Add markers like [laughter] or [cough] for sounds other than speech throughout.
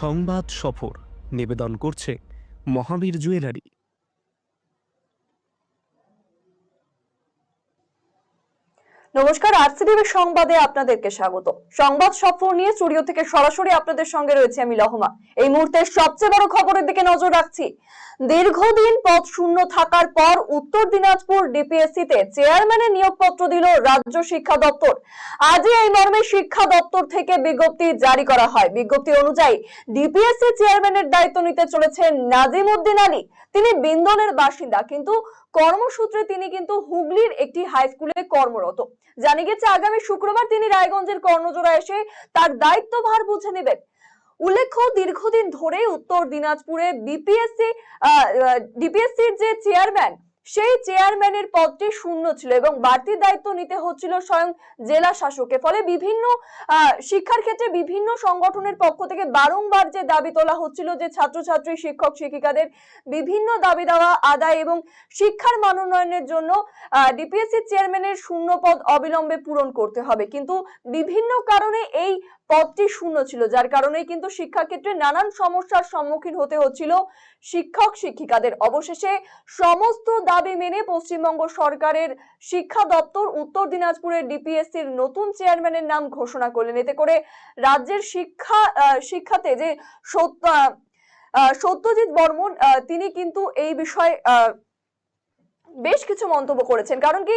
সংবাদ সফর নিবেদন করছে মহাবীর জুয়েলারি। নমস্কার, আরসিটিভি সংবাদে আপনাদেরকে স্বাগত। সংবাদ সফর নিয়ে স্টুডিও থেকে সরাসরি আপনাদের সঙ্গে রয়েছে আমি লহমা। এই মুহূর্তে সবচেয়ে বড় খবরের দিকে নজর রাখছি। দীর্ঘদিন পদ শূন্য থাকার পর উত্তর দিনাজপুর ডিপিএসসি তে চেয়ারম্যানের নিয়োগপত্র দিল রাজ্য শিক্ষা দপ্তর। আজই এই মর্মে শিক্ষা দপ্তর থেকে বিজ্ঞপ্তি জারি করা হয়। বিজ্ঞপ্তি অনুযায়ী ডিপিএসসি চেয়ারম্যানের দায়িত্ব নিতে চলেছেন নাজিম উদ্দিন আলী। তিনি বিন্দনের বাসিন্দা, কিন্তু কর্মসূত্রে তিনি কিন্তু হুগলির একটি হাই স্কুলে কর্মরত। জানা গেছে, আগামী শুক্রবার তিনি রায়গঞ্জের কর্ণজোড়া এসে তার দায়িত্বভার বুঝে নেবেন। উল্লেখ্য, দীর্ঘদিন ধরে উত্তর দিনাজপুরে বিপিএসসি ডিপিএসসির যে চেয়ারম্যান সেই চেয়ারম্যানের পদটি শূন্য ছিল এবং বাড়তি দায়িত্ব নিতে হচ্ছিল স্বয়ং জেলা শাসকের। ফলে বিভিন্ন শিক্ষার ক্ষেত্রে বিভিন্ন সংগঠনের পক্ষ থেকে বারংবার যে দাবি তোলা হচ্ছিল যে ছাত্রছাত্রী, শিক্ষক, শিক্ষিকাদের বিভিন্ন দাবি দেওয়া, আদায় এবং শিক্ষার মান উন্নয়নের জন্য ডিপিএসসি চেয়ারম্যানের শূন্য পদ অবিলম্বে পূরণ করতে হবে। কিন্তু বিভিন্ন কারণে এই পদটি শূন্য ছিল, যার কারণে কিন্তু শিক্ষাক্ষেত্রে নানান সমস্যার সম্মুখীন হতে হচ্ছিল শিক্ষক শিক্ষিকাদের। অবশেষে সমস্ত দাবি মেনে পশ্চিমবঙ্গ সরকারের শিক্ষা দপ্তর উত্তর দিনাজপুরের ডিপিএসসির নতুন চেয়ারম্যানের নাম ঘোষণা করলেন। এতে করে রাজ্যের শিক্ষা শিক্ষাতে যে সত্য সত্যজিৎ বর্মন তিনি কিন্তু এই বিষয়ে বেশ কিছু মন্তব্য করেছেন। কারণ কি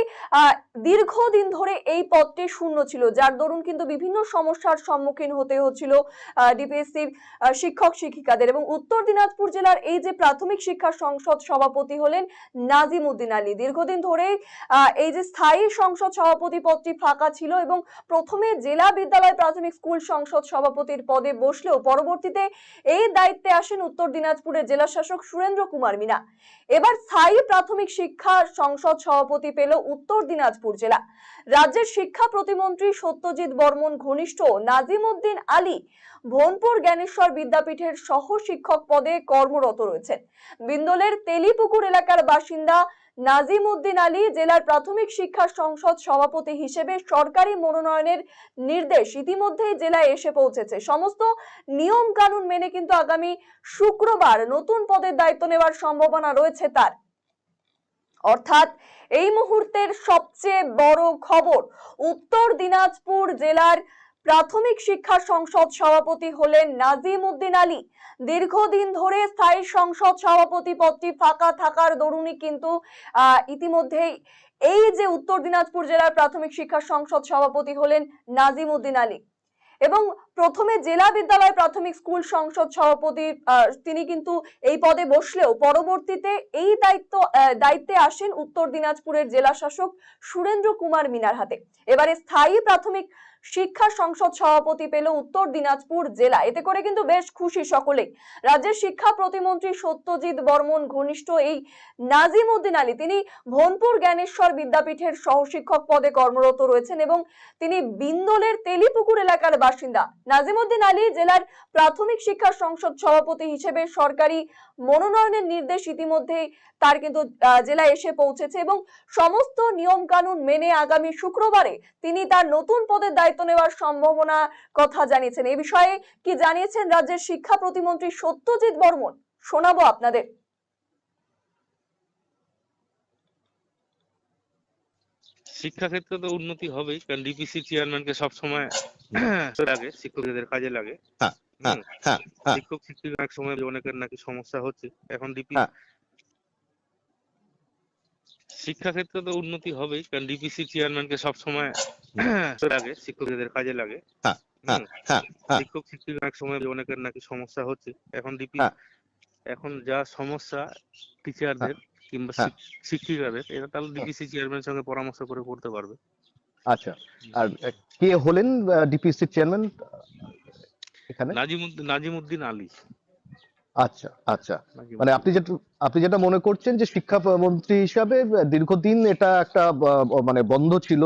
দীর্ঘদিন ধরে এই পদটি শূন্য ছিল, যার দরুন কিন্তু বিভিন্ন সমস্যার সম্মুখীন হতে হচ্ছিল ডিপিএসসির শিক্ষক শিক্ষিকাদের এবং উত্তর দিনাজপুর জেলার এই যে প্রাথমিক শিক্ষা সংসদ সভাপতি হলেন নাজিম উদ্দিন আলী। দীর্ঘদিন ধরে এই যে স্থায়ী সংসদ সভাপতি পদটি ফাঁকা ছিল এবং প্রথমে জেলা বিদ্যালয় প্রাথমিক স্কুল সংসদ সভাপতির পদে বসলেও পরবর্তীতে এই দায়িত্বে আসেন উত্তর দিনাজপুরের জেলা শাসক সুরেন্দ্র কুমার মিনা। এবার স্থায়ী প্রাথমিক শিক্ষা সংসদ সভাপতি পেল উত্তর দিনাজপুর জেলা। রাজ্যের শিক্ষা প্রতিমন্ত্রী সত্যজিৎ বর্মন ঘনিষ্ঠ নাজিম উদ্দিন আলী ভোনপুর জ্ঞানেশ্বর বিদ্যাপীঠের সহ শিক্ষক পদে কর্মরত রয়েছেন। বিন্দলের তেলিপুকুর এলাকার বাসিন্দা নাজিম উদ্দিন আলী জেলার প্রাথমিক শিক্ষা সংসদ সভাপতি হিসেবে সরকারি মনোনয়নের নির্দেশ ইতিমধ্যেই জেলায় এসে পৌঁছেছে। সমস্ত নিয়ম কানুন মেনে কিন্তু আগামী শুক্রবার নতুন পদের দায়িত্ব নেওয়ার সম্ভাবনা রয়েছে তার। অর্থাৎ এই মুহূর্তের সবচেয়ে বড় খবর, উত্তর দিনাজপুর জেলার প্রাথমিক শিক্ষা সংসদ সভাপতি হলেন নাজিম উদ্দিন আলী। দীর্ঘদিন ধরে স্থায়ী সংসদ সভাপতি পদটি ফাঁকা থাকার দরুনই কিন্তু ইতিমধ্যেই এই যে উত্তর দিনাজপুর জেলার প্রাথমিক শিক্ষা সংসদ সভাপতি হলেন নাজিম উদ্দিন আলী। এবং প্রথমে জেলা বিদ্যালয় প্রাথমিক স্কুল সংসদ সভাপতি তিনি কিন্তু এই পদে বসলেও পরবর্তীতে এই দায়িত্ব দায়িত্বে আসেন উত্তর দিনাজপুরের জেলা শাসক সুরেন্দ্র কুমার মিনার হাতে। এবারে স্থায়ী প্রাথমিক শিক্ষা সংসদ সভাপতি পেল উত্তর দিনাজপুর জেলা। এতে করে কিন্তু বেশ খুশি সকলে রাজ্যের শিক্ষা প্রতিমন্ত্রী সত্যজিৎ বর্মন ঘনিষ্ঠ এই নাজিম উদ্দিন আলী। তিনি ভোনপুর জ্ঞানেশ্বর বিদ্যাপীঠের সহশিক্ষক পদে কর্মরত রয়েছেন এবং তিনি বিন্দলের তেলিপুকুর এলাকার বাসিন্দা। নাজিমউদ্দিন আলী জেলার প্রাথমিক শিক্ষা সংসদ সভাপতি হিসেবে সরকারি মনোনয়নের নির্দেশ ইতিমধ্যেই তার কিন্তু জেলায় এসে পৌঁছেছে এবং সমস্ত নিয়ম কানুন মেনে আগামী শুক্রবারে তিনি তার নতুন পদের দায়িত্ব নেওয়ার সম্ভাবনা কথা জানিয়েছেন। এই বিষয়ে কি জানিয়েছেন রাজ্যের শিক্ষা প্রতিমন্ত্রী সত্যজিৎ বর্মন? শোনাবো আপনাদের। শিক্ষাক্ষেত্রে তো উন্নতি হবেই কারণ ডিপিসি চেয়ারম্যানকে সবসময় লাগে শিক্ষকদের কাজে লাগে। হ্যাঁ, হ্যাঁ, হ্যাঁ। শিক্ষক শিক্ষিকা এক সময় অনেকের নাকি সমস্যা হচ্ছে। এখন ডিপি। শিক্ষাক্ষেত্রে তো উন্নতি হবেই কারণ ডিপিসি চেয়ারম্যানকে সবসময় লাগে শিক্ষকদের কাজে লাগে হ্যাঁ, হ্যাঁ। হ্যাঁ। শিক্ষক শিক্ষিকা এক সময় অনেকের নাকি সমস্যা হচ্ছে এখন ডিপি। এখন যা সমস্যা টিচারদের কিংবা। শিক্ষিকাদের এটা তাহলে ডিপিসি চেয়ারম্যানের সঙ্গে পরামর্শ করে করতে পারবে আচ্ছা আর কে হলেন ডিপিসি চেয়ারম্যান এখানে নাজিমুদ্দিন নাজিমুদ্দিন আলী আচ্ছা আচ্ছা। মানে আপনি যেটা আপনি যেটা মনে করছেন যে শিক্ষা মন্ত্রী হিসাবে দীর্ঘদিন এটা একটা মানে বন্ধ ছিল।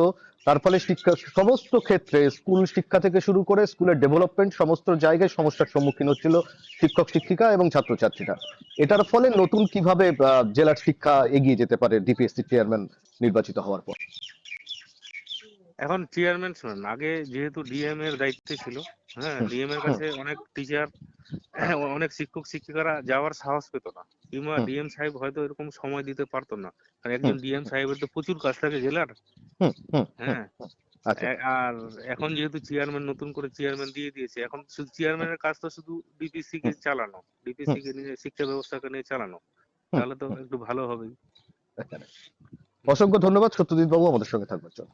তার ফলে শিক্ষা সমস্ত ক্ষেত্রে স্কুল শিক্ষা থেকে শুরু করে স্কুলের ডেভেলপমেন্ট সমস্ত জায়গায় সমস্যার সম্মুখীন হচ্ছিল শিক্ষক শিক্ষিকা এবং ছাত্রছাত্রীরা। এটার ফলে নতুন কীভাবে আহ, জেলার শিক্ষা এগিয়ে যেতে পারে ডিপিএসসি চেয়ারম্যান নির্বাচিত হওয়ার পর? এখন চেয়ারম্যান শুনুন আগে যেহেতু ডিএম এর দায়িত্বে ছিল হ্যাঁ ডিএম এর কাছে অনেক টিচার [coughs] অনেক শিক্ষক শিক্ষিকারা যাওয়ার সাহস পেত না। কিংবা। ডিএম সাহেব হয়তো এরকম সময় দিতে পারতো না। কারণ একজন ডিএম সাহেবের তো প্রচুর কাজ থাকে জেলার। হ্যাঁ। আচ্ছা। আর এখন যেহেতু চেয়ারম্যান নতুন করে চেয়ারম্যান দিয়ে দিয়েছে এখন শুধু চেয়ারম্যানের কাজ তো শুধু ডিপিসি কে চালানো। ডিপিসি কে নিয়ে শিক্ষা ব্যবস্থাকে নিয়ে চালানো। তাহলে তো একটু ভালো হবেই। অসংখ্য ধন্যবাদ সত্যজিৎ বাবু আমাদের সঙ্গে থাকবার জন্য।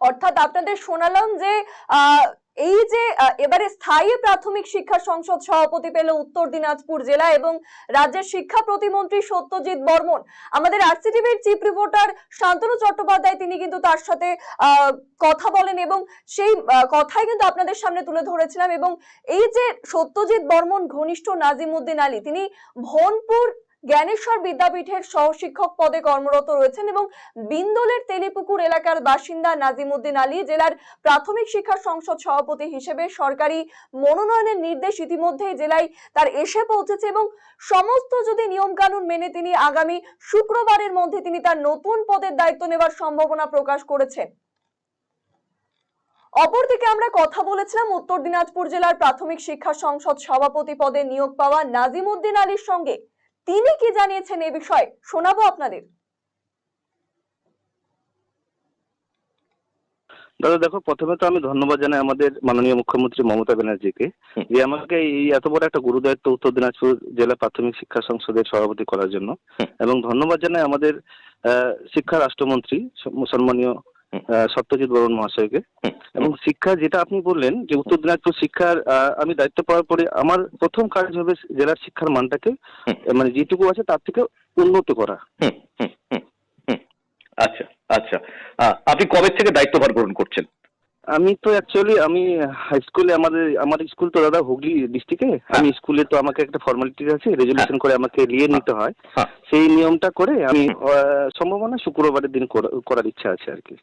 অর্থাৎ আপনাদের শোনালাম যে এই যে এবারে স্থায়ী প্রাথমিক শিক্ষা সংসদ সভাপতি পেল উত্তর দিনাজপুর জেলা এবং রাজ্যের শিক্ষা প্রতিমন্ত্রী সত্যজিৎ বর্মন। আমাদের আরসিটিভির চিফ রিপোর্টার শান্তনু চট্টোপাধ্যায়, তিনি কিন্তু তার সাথে কথা বলেন এবং সেই কথাই কিন্তু আপনাদের সামনে তুলে ধরেছিলাম এবং এই যে সত্যজিৎ বর্মন, ঘনিষ্ঠ নাজিম উদ্দিন আলী, তিনি ভনপুর জ্ঞানেশ্বর বিদ্যাপীঠের সহশিক্ষক পদে কর্মরত রয়েছেন এবং বিন্দলের তেলিপুকুর এলাকার বাসিন্দা নাজিমুদ্দিন আলী, জেলার প্রাথমিক শিক্ষা সংসদ সভাপতি হিসেবে সরকারি মনোনয়নের নির্দেশ ইতিমধ্যেই জেলায় তার এসে পৌঁছেছে এবং সমস্ত যদি নিয়ম কানুন মেনে তিনি আগামী শুক্রবারের মধ্যে তিনি তার নতুন পদের দায়িত্ব নেবার সম্ভাবনা প্রকাশ করেছেন। অপরদিকে আমরা কথা বলেছিলাম, উত্তর দিনাজপুর জেলার প্রাথমিক শিক্ষা সংসদ সভাপতি পদে নিয়োগ পাওয়া নাজিমুদ্দিন আলীর সঙ্গে। তিনি কি জানিয়েছেন এ বিষয়ে? শোনাবো আপনাদের। দাদা দেখো প্রথমে তো আমি ধন্যবাদ জানাই আমাদের মাননীয় মুখ্যমন্ত্রী মমতা ব্যানার্জিকে যে আমাকে এই এত বড় একটা গুরুদায়িত্ব উত্তর দিনাজপুর জেলা প্রাথমিক শিক্ষা সংসদের সভাপতি করার জন্য এবং ধন্যবাদ জানাই আমাদের আহ, শিক্ষা রাষ্ট্রমন্ত্রী সম্মানীয় সত্যজিৎ বরণ মহাশয়কে। এবং শিক্ষা যেটা আপনি বললেন যে উত্তর দিনাজপুর শিক্ষার আমি দায়িত্ব পাওয়ার পরে আমার প্রথম কাজ হবে জেলার শিক্ষার মানটাকে মানে যেটুকু আছে তার থেকে উন্নত করা। আচ্ছা আচ্ছা। আপনি কবে থেকে দায়িত্বভার গ্রহণ করছেন? আমি তো অ্যাকচুয়ালি আমি হাই স্কুলে আমাদের আমার স্কুল তো দাদা হুগলি ডিস্ট্রিক্টে আমি স্কুলে তো আমাকে একটা ফর্মালিটি আছে রেজুলেশন করে আমাকে নিয়ে নিতে হয়। হ্যাঁ। সেই নিয়মটা করে আমি আহ, সম্ভাবনা শুক্রবারের দিন করার ইচ্ছা আছে আর কি।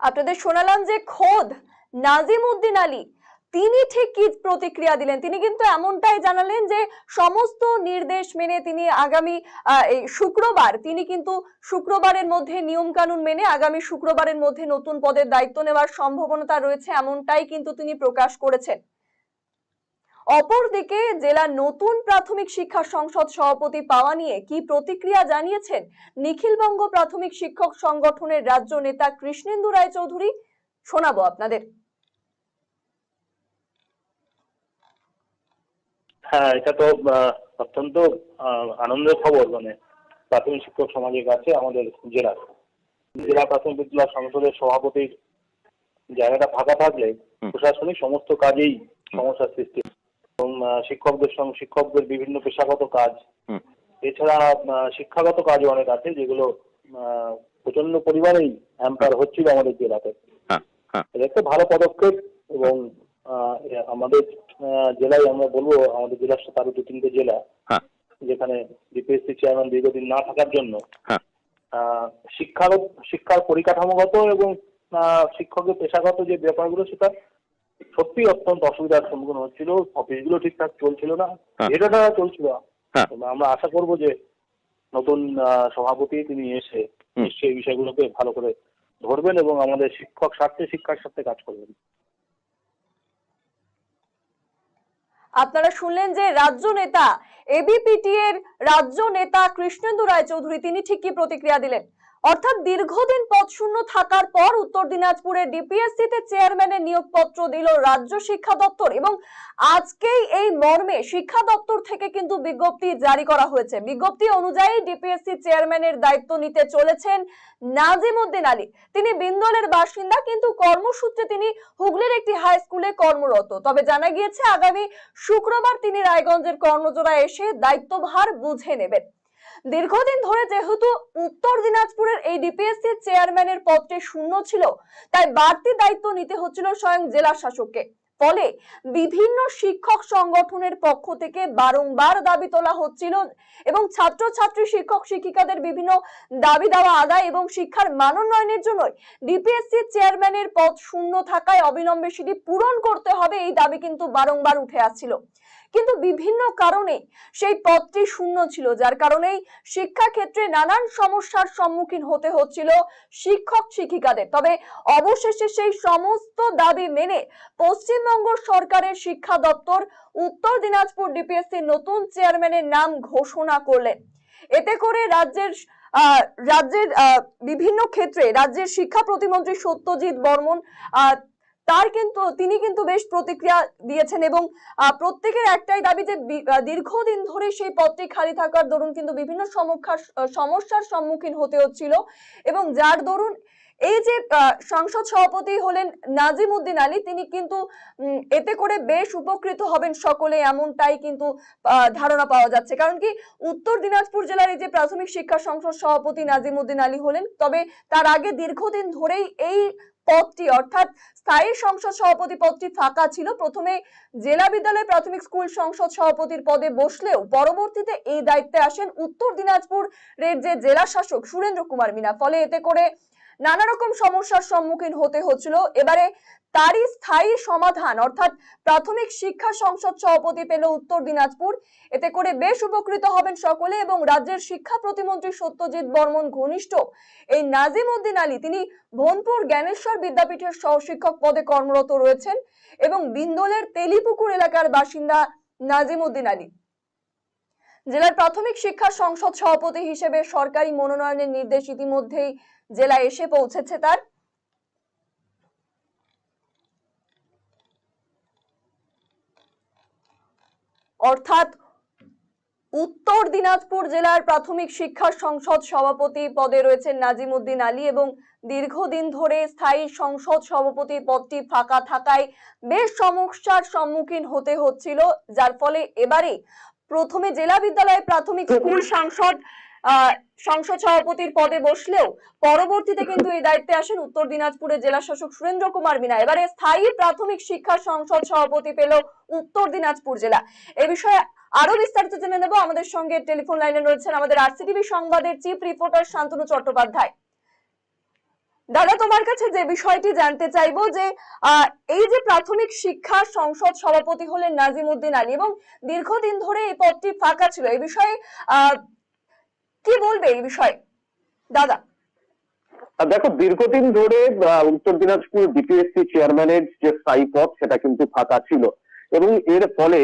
আপনাদের শোনালাম যে খোদ নাজিম উদ্দিন আলী তিনি ঠিক কি প্রতিক্রিয়া দিলেন? তিনি কিন্তু এমনটাই জানালেন যে সমস্ত নির্দেশ মেনে তিনি আগামী শুক্রবার, তিনি কিন্তু শুক্রবারের মধ্যে নিয়ম কানুন মেনে আগামী শুক্রবারের মধ্যে নতুন পদের দায়িত্ব নেওয়ার সম্ভাবনা রয়েছে এমনটাই কিন্তু তিনি প্রকাশ করেছেন। অপরদিকে জেলার নতুন প্রাথমিক শিক্ষা সংসদ সভাপতি পাওয়া নিয়ে কি প্রতিক্রিয়া জানিয়েছেন? নিখিলবঙ্গ প্রাথমিক শিক্ষক সংগঠনের রাজ্য নেতা কৃষ্ণেন্দু রায় চৌধুরী শোনাবো আপনাদের। হ্যাঁ এটা তো অত্যন্ত আনন্দের খবর মানে প্রাথমিক শিক্ষক সমাজের কাছে আমাদের জেলার জেলা প্রাথমিক বিদ্যালয় সংসদের সভাপতির জায়গাটা ফাঁকা থাকলে প্রশাসনিক সমস্ত কাজেই সমস্যার সৃষ্টি এবং শিক্ষকদের সঙ্গে শিক্ষকদের বিভিন্ন পেশাগত কাজ। এছাড়া শিক্ষাগত কাজও অনেক আছে যেগুলো আহ, প্রচণ্ড পরিমাণেই হ্যাম্পার হচ্ছিল আমাদের জেলাতে। হ্যাঁ হ্যাঁ। এটা একটা ভালো পদক্ষেপ এবং আহ, আমাদের জেলায় আমরা বলব আমাদের জেলার সাথে আরও দু তিনটে জেলা হ্যাঁ যেখানে ডিপিএসসি চেয়ারম্যান দীর্ঘদিন না থাকার জন্য হ্যাঁ শিক্ষার শিক্ষার পরিকাঠামোগত এবং শিক্ষকের পেশাগত যে ব্যাপারগুলো সেটা সত্যি অত্যন্ত অসুবিধার সম্মুখীন হচ্ছিল অফিসগুলো ঠিকঠাক চলছিল না। এটা চলছিল হ্যাঁ। এবং আমরা আশা করব যে নতুন সভাপতি তিনি এসে। নিশ্চয়ই এই বিষয়গুলোকে ভালো করে ধরবেন এবং আমাদের শিক্ষক স্বার্থে শিক্ষার স্বার্থে কাজ করবেন আপনারা শুনলেন যে রাজ্য নেতা এবিপিটি এর রাজ্য নেতা কৃষ্ণেন্দু রায়চৌধুরী, তিনি ঠিক কি প্রতিক্রিয়া দিলেন? অর্থাৎ দীর্ঘদিন পদ শূন্য থাকার পর উত্তর দিনাজপুরের ডিপিএসসি তে চেয়ারম্যানের নিয়োগপত্র দিল রাজ্য শিক্ষা দপ্তর এবং আজকেই এই মর্মে শিক্ষা দপ্তর থেকে কিন্তু বিজ্ঞপ্তি জারি করা হয়েছে। বিজ্ঞপ্তি অনুযায়ী ডিপিএসসি চেয়ারম্যানের দায়িত্ব নিতে চলেছেন নাজিম উদ্দিন আলী। তিনি বিন্দলের বাসিন্দা, কিন্তু কর্মসূত্রে তিনি হুগলির একটি হাই স্কুলে কর্মরত। তবে জানা গিয়েছে, আগামী শুক্রবার তিনি রায়গঞ্জের কর্ণজোড়া এসে দায়িত্বভার বুঝে নেবেন। দীর্ঘদিন ধরে যেহেতু উত্তর দিনাজপুরের এই ডিপিএসসি চেয়ারম্যানের পদটি শূন্য ছিল, তাই বাড়তি দায়িত্ব নিতে হচ্ছিল স্বয়ং জেলা শাসককে। ফলে বিভিন্ন শিক্ষক সংগঠনের পক্ষ থেকে বারংবার দাবি তোলা হচ্ছিল এবং ছাত্রছাত্রী, শিক্ষক, শিক্ষিকাদের বিভিন্ন দাবি দেওয়া, আদায় এবং শিক্ষার মানোন্নয়নের জন্য ডিপিএসসি চেয়ারম্যানের পদ শূন্য থাকায় অবিলম্বে সেটি পূরণ করতে হবে, এই দাবি কিন্তু বারংবার উঠে আসছিল। কিন্তু বিভিন্ন কারণে সেই পদটি শূন্য ছিল, যার কারণেই শিক্ষা ক্ষেত্রে নানান সমস্যার সম্মুখীন হতে হচ্ছিল শিক্ষক শিক্ষিকাদের। তবে অবশেষে সেই সমস্ত দাবি মেনে পশ্চিমবঙ্গ সরকারের শিক্ষা দপ্তর উত্তর দিনাজপুর ডিপিএসসির নতুন চেয়ারম্যানের নাম ঘোষণা করলেন। এতে করে রাজ্যের রাজ্যের বিভিন্ন ক্ষেত্রে রাজ্যের শিক্ষা প্রতিমন্ত্রী সত্যজিৎ বর্মন তার কিন্তু, তিনি কিন্তু বেশ প্রতিক্রিয়া দিয়েছেন এবং প্রত্যেকের একটাই দাবি যে দীর্ঘদিন ধরে সেই পদটি খালি থাকার দরুন কিন্তু বিভিন্ন সমস্যার সম্মুখীন হতে হচ্ছিল এবং যার দরুন এই যে সংসদ সভাপতি হলেন নাজিম উদ্দিন আলী, তিনি কিন্তু এতে করে বেশ উপকৃত হবেন সকলে এমনটাই কিন্তু ধারণা পাওয়া যাচ্ছে। কারণ কি, উত্তর দিনাজপুর জেলার এই যে প্রাথমিক শিক্ষা সংসদ সভাপতি নাজিম উদ্দিন আলী হলেন, তবে তার আগে দীর্ঘদিন ধরেই এই পদটি, অর্থাৎ স্থায়ী সংসদ সভাপতি পদটি ফাঁকা ছিল। প্রথমে জেলা বিদ্যালয় প্রাথমিক স্কুল সংসদ সভাপতির পদে বসলেও পরবর্তীতে এই দায়িত্বে আসেন উত্তর দিনাজপুরের যে জেলা শাসক সুরেন্দ্র কুমার মিনা। ফলে এতে করে নানা রকম সমস্যার সম্মুখীন হতে হচ্ছিল। এবারে তারই স্থায়ী সমাধান, অর্থাৎ প্রাথমিক শিক্ষা সংসদ সভাপতি পেল উত্তর দিনাজপুর। এতে করে বেশ উপকৃত হবেন সকলে এবং রাজ্যের শিক্ষা প্রতিমন্ত্রী সত্যজিৎ বর্মন ঘনিষ্ঠ। এই নাজিম উদ্দিন আলী, তিনি ভোনপুর জ্ঞানেশ্বর বিদ্যাপীঠের সহশিক্ষক পদে কর্মরত রয়েছেন এবং বিন্দোলের তেলিপুকুর এলাকার বাসিন্দা নাজিম উদ্দিন আলী। জেলার প্রাথমিক শিক্ষা সংসদ সভাপতি হিসেবে সরকারি মনোনয়নের নির্দেশ ইতিমধ্যেই জেলায় এসে পৌঁছেছে তার। অর্থাৎ উত্তর দিনাজপুর জেলার প্রাথমিক শিক্ষা সংসদ সভাপতি পদে রয়েছেন নাজিম উদ্দিন আলী এবং দীর্ঘদিন ধরে স্থায়ী সংসদ সভাপতি পদটি ফাঁকা থাকায় বেশ সমস্যার সম্মুখীন হতে হচ্ছিল যার ফলে এবারে প্রথমে জেলা বিদ্যালয়ে প্রাথমিক স্কুল সংসদ সংসদ সভাপতির পদে বসলেও পরবর্তীতে কিন্তু এই দায়িত্বে আসেন উত্তর দিনাজপুরের জেলা শাসক সুরেন্দ্র কুমার মিনা। এবারে স্থায়ী প্রাথমিক শিক্ষা সংসদ সভাপতি পেল উত্তর দিনাজপুর জেলা। এ বিষয়ে আরও বিস্তারিত জেনে নেব। আমাদের সঙ্গে টেলিফোন লাইনে রয়েছেন আমাদের আরসিটিভি সংবাদের চিফ রিপোর্টার শান্তনু চট্টোপাধ্যায়। দাদা তোমার কাছে যে বিষয়টি জানতে চাইব যে এই যে প্রাথমিক শিক্ষা সংসদ সভাপতি হলেন নাজিম উদ্দিন আলী এবং দীর্ঘদিন ধরে এই পদটি ফাঁকা ছিল এই বিষয়ে আহ, কি বলবে এই বিষয়ে? দাদা। দেখো, দীর্ঘদিন ধরে উত্তর দিনাজপুর বিপিএসসি চেয়ারম্যানের যে স্থায়ী পদ, সেটা কিন্তু ফাঁকা ছিল। এবং এর ফলে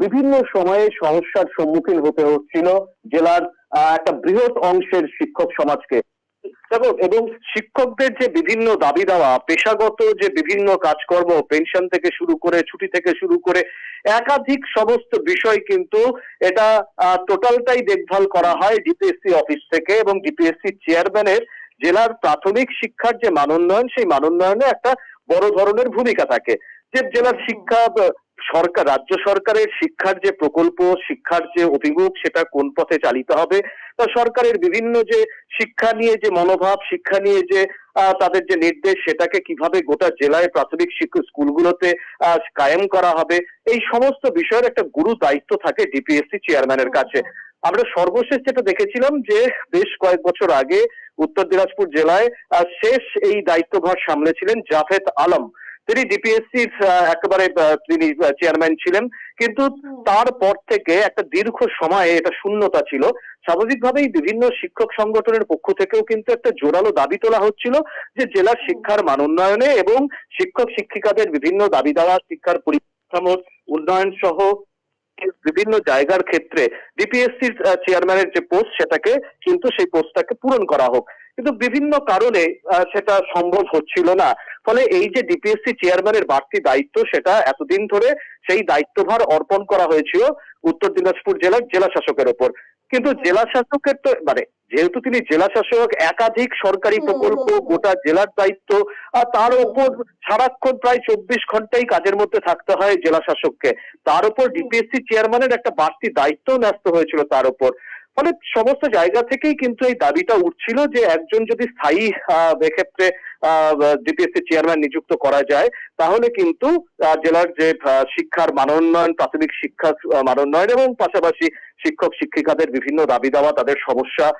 বিভিন্ন সময়ে সমস্যার সম্মুখীন হতে হচ্ছিল জেলার একটা বৃহৎ অংশের শিক্ষক সমাজকে। এবং শিক্ষকদের যে বিভিন্ন দাবি দেওয়া, পেশাগত যে বিভিন্ন কাজকর্ম পেনশন থেকে শুরু করে, ছুটি থেকে শুরু করে, একাধিক সমস্ত বিষয় কিন্তু এটা টোটালটাই দেখভাল করা হয় ডিপিএসসি অফিস থেকে এবং ডিপিএসসি চেয়ারম্যানের জেলার প্রাথমিক শিক্ষার যে মানোন্নয়ন, সেই মানোন্নয়নে একটা বড় ধরনের ভূমিকা থাকে। যে জেলার শিক্ষা সরকার, রাজ্য সরকারের শিক্ষার যে প্রকল্প, শিক্ষার যে অভিমুখ, সেটা কোন পথে চালিত হবে? বা সরকারের বিভিন্ন যে শিক্ষা নিয়ে যে মনোভাব, শিক্ষা নিয়ে যে তাদের যে নির্দেশ, সেটাকে কীভাবে গোটা জেলায় প্রাথমিক শিক্ষা স্কুলগুলোতে কায়েম করা হবে? এই সমস্ত বিষয়ের একটা গুরু দায়িত্ব থাকে ডিপিএসসি চেয়ারম্যানের কাছে। আমরা সর্বশেষ যেটা দেখেছিলাম যে, বেশ কয়েক বছর আগে উত্তর দিনাজপুর জেলায় শেষ এই দায়িত্বভার সামলেছিলেন জাভেদ আলম। তিনি ডিপিএসসির একেবারে তিনি চেয়ারম্যান ছিলেন। কিন্তু তারপর থেকে একটা দীর্ঘ সময়ে এটা শূন্যতা ছিল। স্বাভাবিকভাবেই বিভিন্ন শিক্ষক সংগঠনের পক্ষ থেকেও কিন্তু একটা জোরালো দাবি তোলা হচ্ছিল যে জেলার শিক্ষার মান উন্নয়নে এবং শিক্ষক শিক্ষিকাদের বিভিন্ন দাবি দেওয়া, শিক্ষার পরিকাঠামোর উন্নয়ন সহ বিভিন্ন জায়গার ক্ষেত্রে ডিপিএসসির চেয়ারম্যানের যে পোস্ট সেটাকে কিন্তু সেই পোস্টটাকে পূরণ করা হোক। কিন্তু বিভিন্ন কারণে সেটা সম্ভব হচ্ছিল না। ফলে এই যে ডিপিএসসি চেয়ারম্যানের বাড়তি দায়িত্ব সেটা এতদিন ধরে সেই দায়িত্বভার অর্পণ করা হয়েছিল উত্তর দিনাজপুর জেলার জেলা শাসকের ওপর। কিন্তু জেলা শাসকের তো মানে যেহেতু তিনি জেলা শাসক একাধিক সরকারি প্রকল্প। গোটা জেলার দায়িত্ব আর তার উপর সারাক্ষণ প্রায় চব্বিশ ঘন্টাই কাজের মধ্যে থাকতে হয় জেলা শাসককে। তার উপর ডিপিএসসি চেয়ারম্যানের একটা বাড়তি দায়িত্ব ন্যস্ত হয়েছিল তার উপর। ফলে সমস্ত জায়গা থেকেই কিন্তু এই দাবিটা উঠছিল যে একজন যদি স্থায়ী এক্ষেত্রে ডিপিএসসি চেয়ারম্যান নিযুক্ত করা যায়, তাহলে কিন্তু জেলার যে শিক্ষার মানোন্নয়ন, প্রাথমিক শিক্ষা মানোন্নয়ন এবং পাশাপাশি শিক্ষক শিক্ষিকাদের বিভিন্ন দাবি দাওয়া তাদের সমস্যা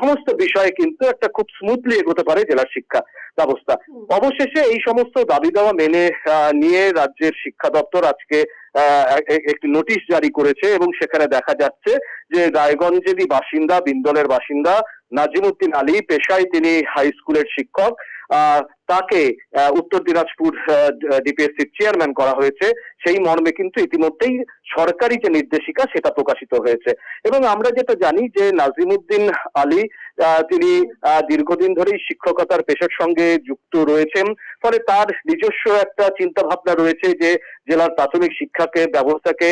সমস্ত বিষয়ে কিন্তু একটা খুব স্মুথলি এগোতে পারে জেলার শিক্ষা ব্যবস্থা। অবশেষে এই সমস্ত দাবি দেওয়া মেনে আহ, নিয়ে রাজ্যের শিক্ষা দপ্তর আজকে আহ, একটি নোটিশ জারি করেছে এবং সেখানে দেখা যাচ্ছে যে রায়গঞ্জেরই বাসিন্দা বিন্দলের বাসিন্দা নাজিমুদ্দিন আলী পেশায় তিনি হাই স্কুলের শিক্ষক। তাকে উত্তর দিনাজপুর ডিপিএসসির চেয়ারম্যান করা হয়েছে। সেই মর্মে কিন্তু ইতিমধ্যেই সরকারি যে নির্দেশিকা, সেটা প্রকাশিত হয়েছে। এবং আমরা যেটা জানি যে নাজিমুদ্দিন আলী তিনি দীর্ঘদিন ধরেই শিক্ষকতার পেশার সঙ্গে যুক্ত রয়েছেন। ফলে তার নিজস্ব একটা চিন্তা ভাবনা রয়েছে যে জেলার প্রাথমিক শিক্ষাকে, ব্যবস্থাকে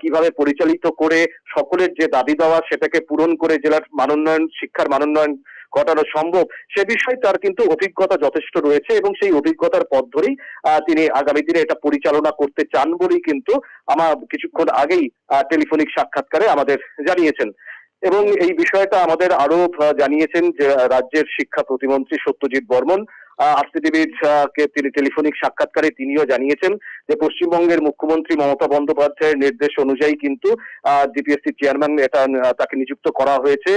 কীভাবে পরিচালিত করে সকলের যে দাবি দেওয়া সেটাকে পূরণ করে জেলার মানোন্নয়ন, শিক্ষার মানোন্নয়ন ঘটানো সম্ভব। সে বিষয়ে তার কিন্তু অভিজ্ঞতা যথেষ্ট রয়েছে এবং সেই অভিজ্ঞতার পথ ধরেই তিনি আগামী দিনে এটা পরিচালনা করতে চান বলেই কিন্তু আমার কিছুক্ষণ আগেই টেলিফোনিক সাক্ষাৎকারে আমাদের জানিয়েছেন। এবং এই বিষয়টা আমাদের আরও জানিয়েছেন যে রাজ্যের শিক্ষা প্রতিমন্ত্রী সত্যজিৎ বর্মন। আরসিটিভির তিনি টেলিফোনিক সাক্ষাৎকারে তিনিও জানিয়েছেন যে, পশ্চিমবঙ্গের মুখ্যমন্ত্রী মমতা বন্দ্যোপাধ্যায়ের নির্দেশ অনুযায়ী কিন্তু ডিপিএসসি চেয়ারম্যান এটা তাকে নিযুক্ত করা হয়েছে।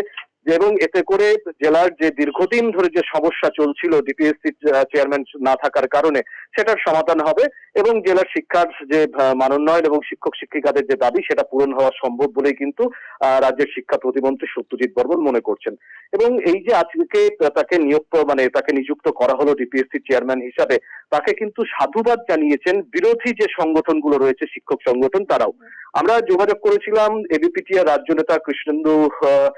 এবং এতে করে জেলার যে দীর্ঘদিন ধরে যে সমস্যা চলছিল ডিপিএসসি চেয়ারম্যান না থাকার কারণে সেটার সমাধান হবে এবং জেলার শিক্ষার যে মানোন্নয়ন এবং শিক্ষক শিক্ষিকাদের যে দাবি সেটা পূরণ হওয়া সম্ভব বলেই কিন্তু রাজ্যের শিক্ষা প্রতিমন্ত্রী সত্যজিৎ বর্মন মনে করছেন। এবং এই যে আজকে তাকে নিয়োগ মানে তাকে নিযুক্ত করা হলো ডিপিএসসি চেয়ারম্যান হিসাবে তাকে কিন্তু সাধুবাদ জানিয়েছেন বিরোধী যে সংগঠনগুলো রয়েছে শিক্ষক সংগঠন তারাও। আমরা যোগাযোগ করেছিলাম এবিপিটিআর রাজ্য নেতা কৃষ্ণেন্দু আহ,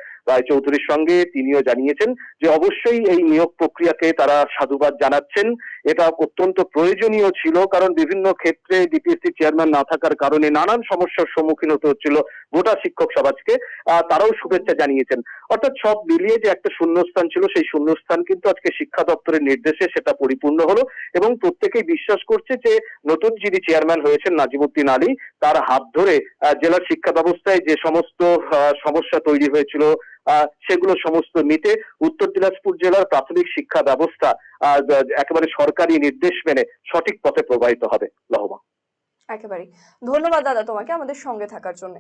রায়চৌধুরীর সঙ্গে তিনিও জানিয়েছেন যে অবশ্যই এই নিয়োগ প্রক্রিয়াকে তারা সাধুবাদ জানাচ্ছেন। এটা অত্যন্ত প্রয়োজনীয় ছিল কারণ বিভিন্ন ক্ষেত্রে ডিপিএসসি চেয়ারম্যান না থাকার কারণে নানান সমস্যার সম্মুখীন হতে হচ্ছিল গোটা শিক্ষক সমাজকে তারাও শুভেচ্ছা জানিয়েছেন। অর্থাৎ সব মিলিয়ে যে একটা শূন্যস্থান ছিল, সেই শূন্যস্থান কিন্তু আজকে শিক্ষা দপ্তরের নির্দেশে সেটা পরিপূর্ণ হলো এবং প্রত্যেকেই বিশ্বাস করছে যে নতুন যিনি চেয়ারম্যান হয়েছেন নাজিমুদ্দিন আলী, তার হাত ধরে জেলার শিক্ষা ব্যবস্থায় যে সমস্ত সমস্যা তৈরি হয়েছিল সেগুলো সমস্ত মিটে উত্তর দিনাজপুর জেলার প্রাথমিক শিক্ষা ব্যবস্থা একেবারে সরকারি নির্দেশ মেনে সঠিক পথে প্রবাহিত হবে। লহমা। একেবারে ধন্যবাদ দাদা তোমাকে আমাদের সঙ্গে থাকার জন্য।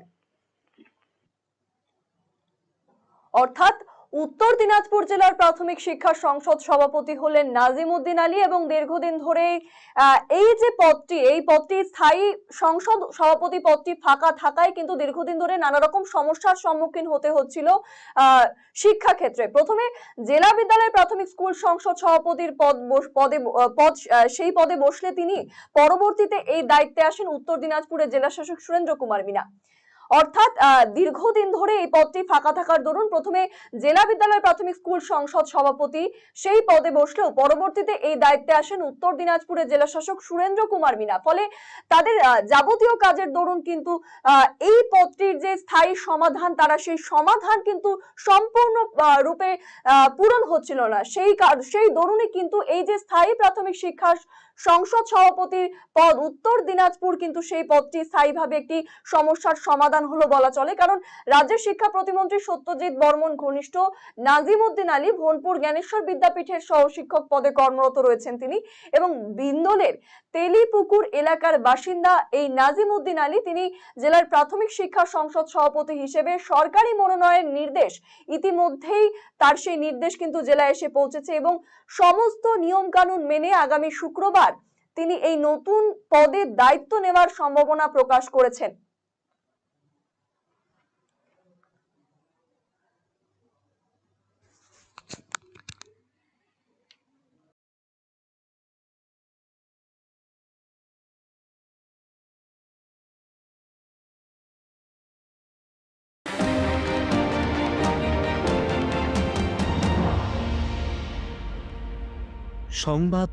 অর্থাৎ উত্তর দিনাজপুর জেলার প্রাথমিক শিক্ষা সংসদ সভাপতি হলেন নাজিমুদ্দিন আলী এবং দীর্ঘদিন ধরে এই যে পদটি, এই পদটি স্থায়ী সংসদ সভাপতি পদটি ফাঁকা থাকায় কিন্তু দীর্ঘদিন ধরে নানা রকম সমস্যার সম্মুখীন হতে হচ্ছিল শিক্ষা ক্ষেত্রে প্রথমে জেলা বিদ্যালয় প্রাথমিক স্কুল সংসদ সভাপতির পদ পদে পদ সেই পদে বসলে তিনি পরবর্তীতে এই দায়িত্বে আসেন উত্তর দিনাজপুরের জেলা শাসক সুরেন্দ্র কুমার মিনা। অর্থাৎ দীর্ঘদিন ধরে এই পদটি ফাঁকা থাকার দরুন প্রথমে জেলা বিদ্যালয় প্রাথমিক স্কুল সংসদ সভাপতি সেই পদে বসলেও পরবর্তীতে এই দায়িত্বে আসেন উত্তর দিনাজপুরের জেলা শাসক সুরেন্দ্র কুমার মিনা। ফলে তাদের যাবতীয় কাজের দরুন কিন্তু এই পদটির যে স্থায়ী সমাধান, তারা সেই সমাধান কিন্তু সম্পূর্ণ রূপে পূরণ হচ্ছিল না। সেই সেই দরুনই কিন্তু এই যে স্থায়ী প্রাথমিক শিক্ষা সংসদ সভাপতির পদ উত্তর দিনাজপুর কিন্তু সেই পদটি স্থায়ীভাবে একটি সমস্যার সমাধান হলো বলা চলে। কারণ রাজ্যের শিক্ষা প্রতিমন্ত্রী সত্যজিৎ বর্মন, ঘনিষ্ঠ নাজিমুদ্দিন আলী, ভোনপুর জ্ঞানেশ্বর বিদ্যাপীঠের সহশিক্ষক পদে কর্মরত রয়েছেন তিনি এবং বিন্দলের তেলিপুকুর এলাকার বাসিন্দা এই নাজিমুদ্দিন আলী, তিনি জেলার প্রাথমিক শিক্ষা সংসদ সভাপতি হিসেবে সরকারি মনোনয়ন নির্দেশ ইতিমধ্যেই তার সেই নির্দেশ কিন্তু জেলায় এসে পৌঁছেছে এবং সমস্ত নিয়ম কানুন মেনে আগামী শুক্রবার তিনি এই নতুন পদে দায়িত্ব নেওয়ার সম্ভাবনা প্রকাশ করেছেন। সংবাদ